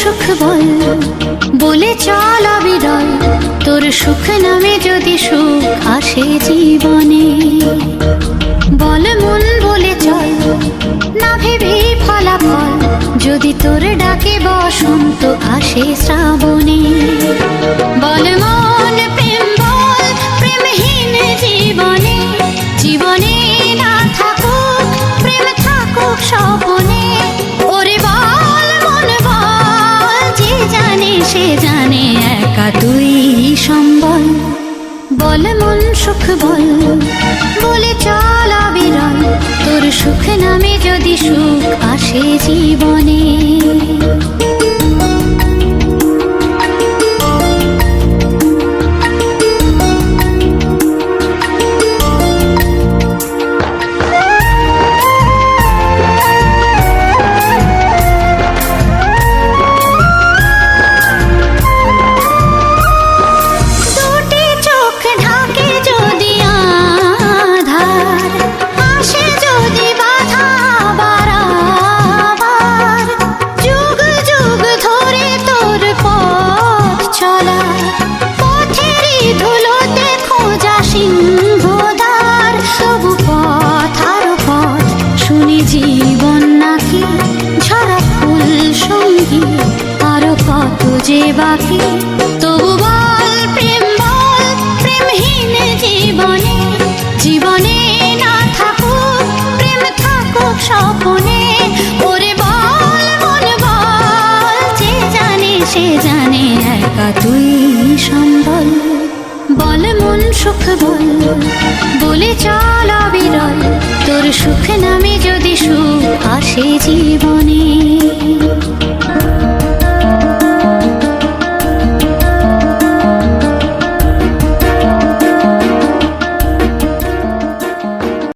সুখ বল বলে চল অবিরল। তোর সুখ নামে যদি সুখ আসে জীবনে। যদি তোর ডাকে বসন্ত আসে শ্রাবণে, বল মন প্রেম বল প্রেমহীন জীবনে জীবনে না থাকুক, প্রেম থাকুক স্বপনে, ওরে বল মন বল, যে জানে সে জানে একা তুই সম্বল। বল মন সুখ বল, বলে চল বিরল তোর সুখ নামে যদি সুখ আসে জীবনে। যে বাকি, তবু বল প্রেম বল, প্রেমহীন জীবনে। জীবনে না থাকুক, প্রেম থাকুক স্বপনে। ওরে বল, মন বল, যে জানে সে জানে, একা তুই সম্বল। বল মন সুখ বল, বলে চল বিরল তোর সুখ নামে যদি সুখ আসে জি